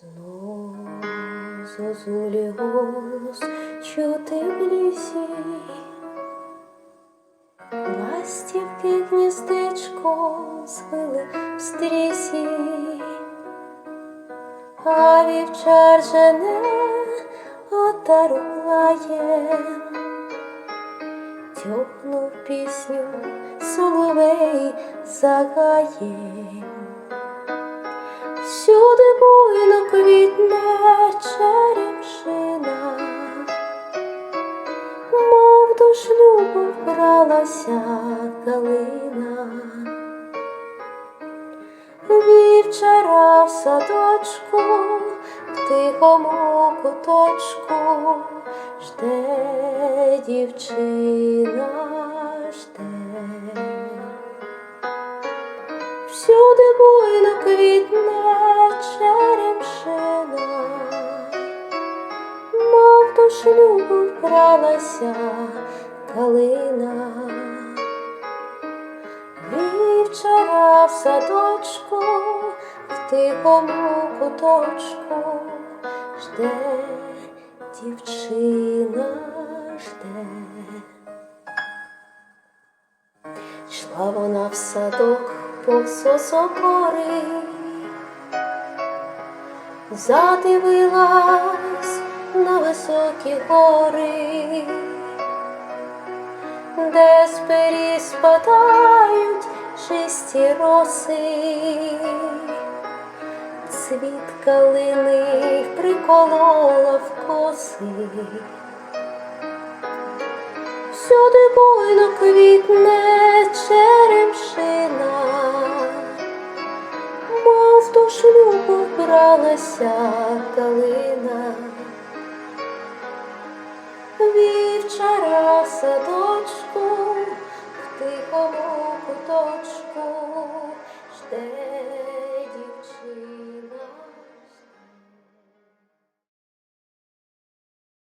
Знов зозулі голос чути в лісі, ластівки гніздечко звили в стрісі, а вівчар жене отару лає, тьопнув пісню соловей загає. Квітне мов до шлюбу вбралася калина, вівчара в садочку, в тихому куточку жде дівчина, жде. Всюди буйно квітне шлюбу вбралася калина, вівчара в садочку, в тихому куточку жде дівчина, жде. Йшла вона в садок повз сокори, задивилась на високі гори, де з пері спадають чисті роси, цвіт калини приколола в коси. Всюди буйно квітне черемшина, мов до шлюбу вбралася калина, вівчара садочку в тихому куточку жде.